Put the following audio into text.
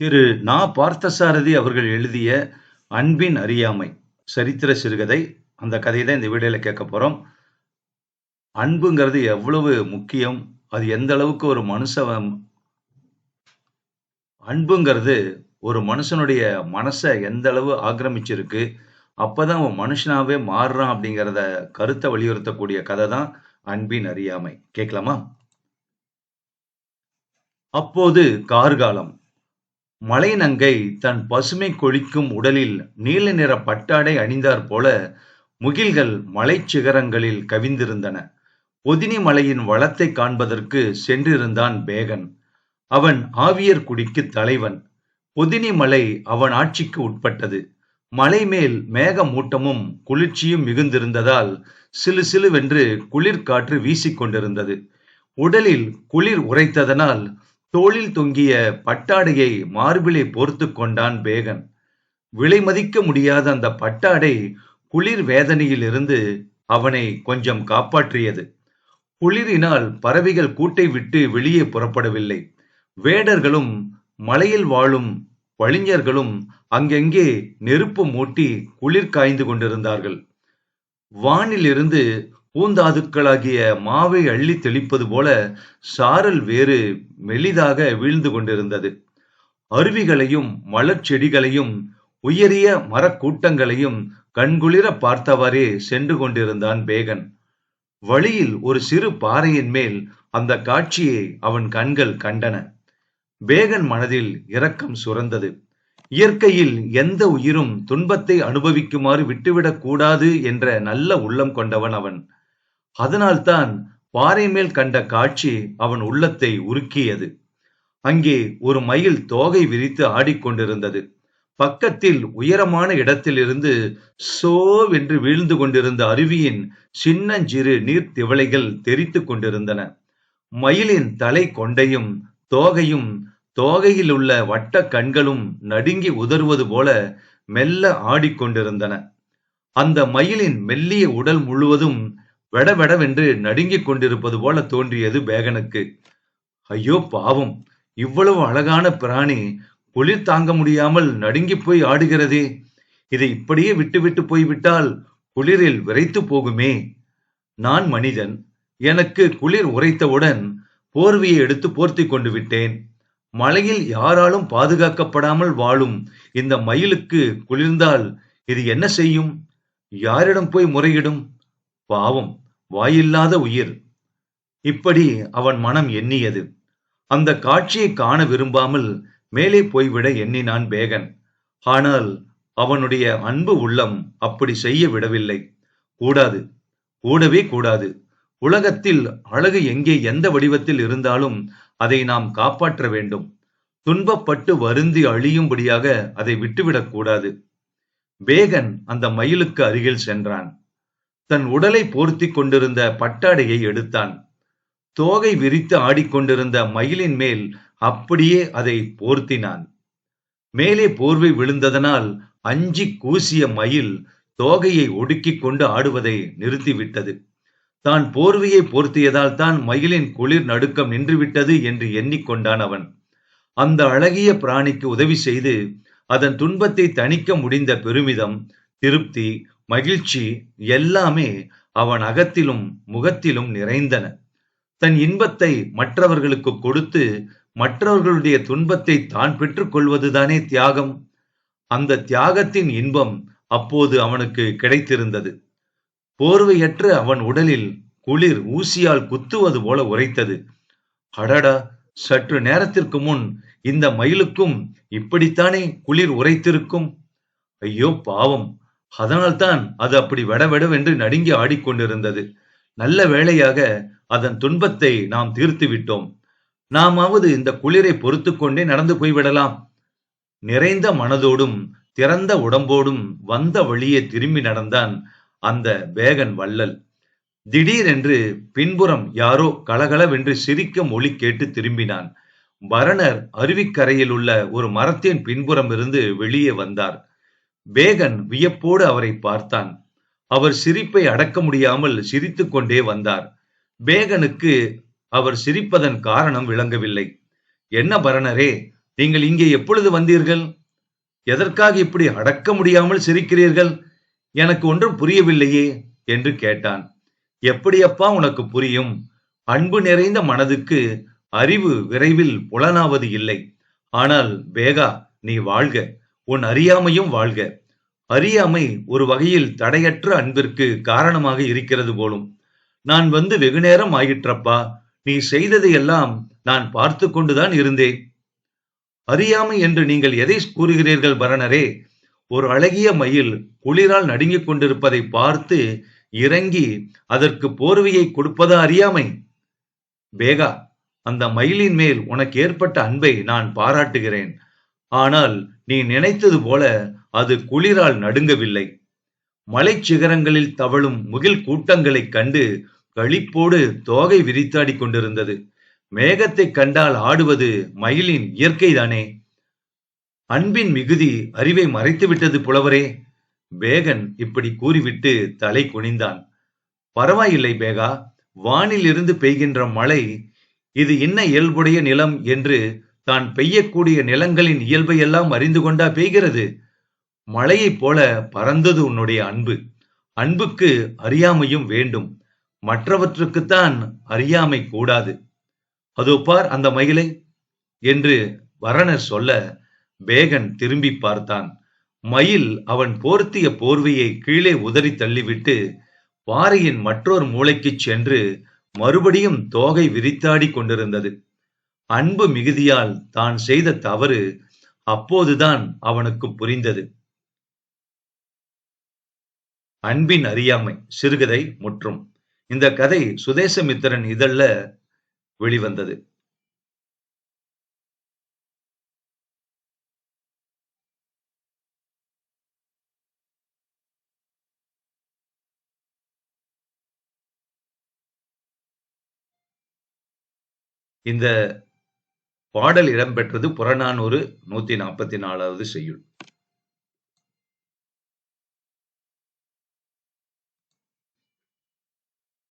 திரு நா. பார்த்தசாரதி அவர்கள் எழுதிய அன்பின் அறியாமை சரித்திர சிறுகதை. அந்த கதையை தான் இந்த வீடியோல கேட்க போறோம். அன்புங்கிறது எவ்வளவு முக்கியம்? அது எந்த அளவுக்கு ஒரு மனுஷன் அன்புங்கிறது ஒரு மனுஷனுடைய மனச எந்த அளவு ஆக்கிரமிச்சிருக்கு. அப்பதான் அவன் மனுஷனாவே மாறுறான் அப்படிங்கிறத கருத்தை வலியுறுத்தக்கூடிய கதை தான் அன்பின் அறியாமை. கேட்கலாமா? அப்போது கார்காலம். மலைநங்கை தன் பசுமை கொழிக்கும் உடலில் நீல நிற பட்டாடை அணிந்தாற்போல முகில்கள் மலைச் சிகரங்களில் கவிந்திருந்தன. பொதினி மலையின் வளத்தைக் காண்பதற்கு சென்றிருந்தான் பேகன். அவன் ஆவியர்குடிக்குத் தலைவன். பொதினி மலை அவன் ஆட்சிக்கு உட்பட்டது. மலைமேல் மேக மூட்டமும் குளிர்ச்சியும் மிகுந்திருந்ததால் சிலுசிலுவென்று குளிர்காற்று வீசிக் கொண்டிருந்தது. உடலில் குளிர் உறைத்ததனால் தோளில் தொங்கிய பட்டாடையை மார்பிலே போர்த்துக் கொண்டான் பேகன். விலை மதிக்க முடியாத அந்தப் பட்டாடை குளிர் வேதனையிலிருந்து அவனை கொஞ்சம் காப்பாற்றியது. குளிரினால் பறவைகள் கூட்டை விட்டு வெளியே புறப்படவில்லை. வேடர்களும் மலையில் வாழும் வழிஞர்களும் அங்கங்கே நெருப்பு மூட்டி குளிர் காய்ந்து கொண்டிருந்தார்கள். வானிலிருந்து பூந்தாதுக்களாகிய மாவை அள்ளி தெளிப்பது போல சாரல் வேறு மெலிதாக வீழ்ந்து கொண்டிருந்தது. அருவிகளையும் மலர்ச்செடிகளையும் உயரிய மரக்கூட்டங்களையும் கண்குளிர பார்த்தவாறே சென்று கொண்டிருந்தான் பேகன். வழியில் ஒரு சிறு பாறையின் மேல் அந்த காட்சியை அவன் கண்கள் கண்டன. பேகன் மனதில் இரக்கம் சுரந்தது. இயற்கையில் எந்த உயிரும் துன்பத்தை அனுபவிக்குமாறு விட்டுவிடக் கூடாது என்ற நல்ல உள்ளம் கொண்டவன் அவன். அதனால்தான் பாறை மேல் கண்ட காட்சி அவன் உள்ளத்தை உருக்கியது. அங்கே ஒரு மயில் தோகை விரித்து ஆடிக்கொண்டிருந்தது. பக்கத்தில் உயரமான இடத்திலிருந்து சோவென்று வீழ்ந்து கொண்டிருந்த அருவியின் சின்னஞ்சிறு நீர்த்திவளைகள் தெரித்து கொண்டிருந்தன. மயிலின் தலை கொண்டையும் தோகையும் தோகையில் உள்ள வட்ட கண்களும் நடுங்கி உதறுவது போல மெல்ல ஆடிக்கொண்டிருந்தன. அந்த மயிலின் மெல்லிய உடல் முழுவதும் வெடவெடவென்று நடுங்கிக் கொண்டிருப்பது போல தோன்றியது பேகனுக்கு. ஐயோ பாவம்! இவ்வளவு அழகான பிராணி குளிர் தாங்க முடியாமல் நடுங்கிப் போய் ஆடுகிறதே. இதை இப்படியே விட்டுவிட்டு போய்விட்டால் குளிரில் விரைத்து போகுமே. நான் மனிதன். எனக்கு குளிர் உரைத்தவுடன் போர்வையை எடுத்து போர்த்தி கொண்டு விட்டேன். மலையில் யாராலும் பாதுகாக்கப்படாமல் வாழும் இந்த மயிலுக்கு குளிர்ந்தால் இது என்ன செய்யும்? யாரிடம் போய் முறையிடும்? பாவம் வாயில்லாத உயிர். இப்படி அவன் மனம் எண்ணியது. அந்த காட்சியைக் காண விரும்பாமல் மேலே போய்விட எண்ணினான் பேகன். ஆனால் அவனுடைய அன்பு உள்ளம் அப்படி செய்ய விடவில்லை. கூடாது. கூடவே கூடாது. உலகத்தில் அழகு எங்கே எந்த வடிவத்தில் இருந்தாலும் அதை நாம் காப்பாற்ற வேண்டும். துன்பப்பட்டு வருந்தி அழியும்படியாக அதை விட்டுவிடக் கூடாது. பேகன் அந்த மயிலுக்கு அருகில் சென்றான். தன் உடலை போர்த்தி கொண்டிருந்த பட்டாடையை எடுத்தான். தோகை விரித்து ஆடிக்கொண்டிருந்த மயிலின் மேல் அப்படியே அதை போர்த்தினான். மேலே போர்வை விழுந்ததனால் அஞ்சி கூசிய மயில் தோகையை ஒடுக்கிக் கொண்டு ஆடுவதை நிறுத்திவிட்டது. தான் போர்வையை போர்த்தியதால் தான் மயிலின் குளிர் நடுக்கம் நின்றுவிட்டது என்று எண்ணிக்கொண்டான் அவன். அந்த அழகிய பிராணிக்கு உதவி செய்து அதன் துன்பத்தை தணிக்க முடிந்த பெருமிதம், திருப்தி, மகிழ்ச்சி எல்லாமே அவன் அகத்திலும் முகத்திலும் நிறைந்தன. தன் இன்பத்தை மற்றவர்களுக்கு கொடுத்து மற்றவர்களுடைய துன்பத்தை தான் பெற்றுக்கொள்வதுதானே தியாகம். அந்த தியாகத்தின் இன்பம் அப்போது அவனுக்கு கிடைத்திருந்தது. போர்வையற்ற அவன் உடலில் குளிர் ஊசியால் குத்துவது போல உரைத்தது அடடா! சற்று நேரத்திற்கு முன் இந்த மயிலுக்கும் இப்படித்தானே குளிர் உரைத்திருக்கும் ஐயோ பாவம்! அதனால்தான் அது அப்படி வெடவெடவென்று நடுங்கி ஆடிக்கொண்டிருந்தது. நல்ல வேளையாக அதன் துன்பத்தை நாம் தீர்த்து விட்டோம். நாமாவது இந்த குளிரை பொறுத்துக் கொண்டே நடந்து போய்விடலாம். நிறைந்த மனதோடும் திறந்த உடம்போடும் வந்த வழியே திரும்பி நடந்தான் அந்த பேகன் வள்ளல். திடீரென்று பின்புறம் யாரோ கலகலவென்று சிரிக்கும் மொழி கேட்டு திரும்பினான். பரணர் அருவிக்கரையில் உள்ள ஒரு மரத்தின் பின்புறமிருந்து வெளியே வந்தார். பேகன் வியப்போடு அவரை பார்த்தான். அவர் சிரிப்பை அடக்க முடியாமல் சிரித்து கொண்டே வந்தார். பேகனுக்கு அவர் சிரிப்பதன் காரணம் விளங்கவில்லை. என்ன பரணரே நீங்கள் இங்கே எப்பொழுது வந்தீர்கள் எதற்காக இப்படி அடக்க முடியாமல் சிரிக்கிறீர்கள் எனக்கு ஒன்றும் புரியவில்லையே என்று கேட்டான் எப்படியப்பா உனக்கு புரியும் அன்பு நிறைந்த மனதுக்கு அறிவு விரைவில் புலனாவது இல்லை ஆனால் பேகா நீ வாழ்க உன் அறியாமையும் வாழ்க. அறியாமை ஒரு வகையில் தடையற்ற அன்பிற்கு காரணமாக இருக்கிறது போலும். நான் வந்து வெகுநேரம் ஆயிற்றப்பா. நீ செய்ததையெல்லாம் நான் பார்த்து கொண்டுதான் இருந்தேன். அறியாமை என்று நீங்கள் எதை கூறுகிறீர்கள் பரணரே? ஒரு அழகிய மயில் குளிரால் நடுங்கிக் கொண்டிருப்பதை பார்த்து இறங்கி அதற்கு போர்வையை கொடுப்பதா அறியாமை? பேகா அந்த மயிலின் மேல் உனக்கு ஏற்பட்ட அன்பை நான் பாராட்டுகிறேன். ஆனால் நீ நினைத்தது போல அது குளிரால் நடுங்கவில்லை. மலைச் சிகரங்களில் தவழும் முகில் கூட்டங்களைக் கண்டு களிப்போடு தோகை விரித்தாடி கொண்டிருந்தது. மேகத்தைக் கண்டால் ஆடுவது மயிலின் இயற்கைதானே? அன்பின் மிகுதி அறிவை மறைத்துவிட்டது புலவரே. பேகன் இப்படி கூறிவிட்டு தலை குனிந்தான். பரவாயில்லை பேகா வானிலிருந்து பெய்கின்ற மழை இது என்ன இயல்புடைய நிலம் என்று தான் பெய்யக்கூடிய நிலங்களின் இயல்பையெல்லாம் அறிந்து கொண்டா பெய்கிறது. மழையைப் போல பறந்தது உன்னுடைய அன்பு. அன்புக்கு அறியாமையும் வேண்டும். மற்றவற்றுக்குத்தான் அறியாமை கூடாது. அதோ பார் அந்த மயிலை என்று வரணர் சொல்ல பேகன் திரும்பி பார்த்தான். மயில் அவன் போர்த்திய போர்வையை கீழே உதறி தள்ளிவிட்டு பாறையின் மற்றொரு மூளைக்குச் சென்று மறுபடியும் தோகை விரித்தாடி கொண்டிருந்தது. அன்பு மிகுதியால் தான் செய்த தவறு அப்போதுதான் அவனுக்கு புரிந்தது. அன்பின் அறியாமை சிறுகதை முற்றும். இந்த கதை சுதேசமித்திரன் இதழில் வெளிவந்தது. இந்த பாடல் இடம்பெற்றது புறநானூறு நூத்தி நாற்பத்தி நாலாவது செய்யுள்.